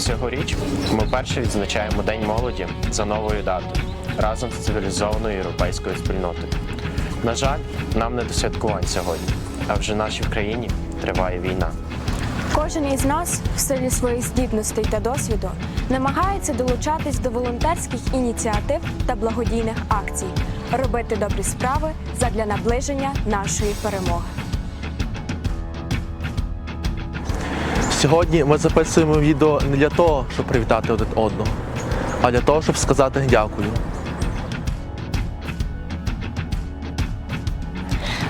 Цьогоріч ми вперше відзначаємо День молоді за новою датою разом з цивілізованою європейською спільнотою. На жаль, нам не до святкувань сьогодні, а вже нашій країні триває війна. Кожен із нас в силі своїх здібностей та досвіду намагається долучатись до волонтерських ініціатив та благодійних акцій, робити добрі справи задля наближення нашої перемоги. Сьогодні ми записуємо відео не для того, щоб привітати один одного, а для того, щоб сказати дякую.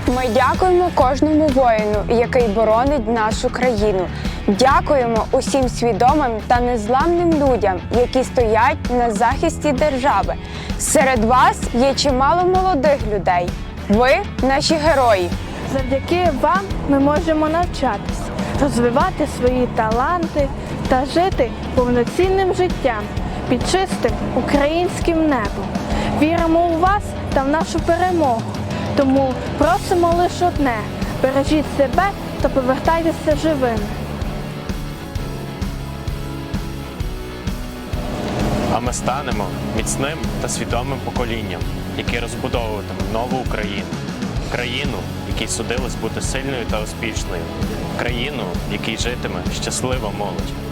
Ми дякуємо кожному воїну, який боронить нашу країну. Дякуємо усім свідомим та незламним людям, які стоять на захисті держави. Серед вас є чимало молодих людей. Ви наші герої. Завдяки вам ми можемо навчатись, розвивати свої таланти та жити повноцінним життям під чистим українським небом. Віримо у вас та в нашу перемогу. Тому просимо лише одне: бережіть себе та повертайтеся живими. А ми станемо міцним та свідомим поколінням, яке розбудовуватиме нову Україну, країну, якій судилось бути сильною та успішною, країну, в якій житиме щаслива молодь.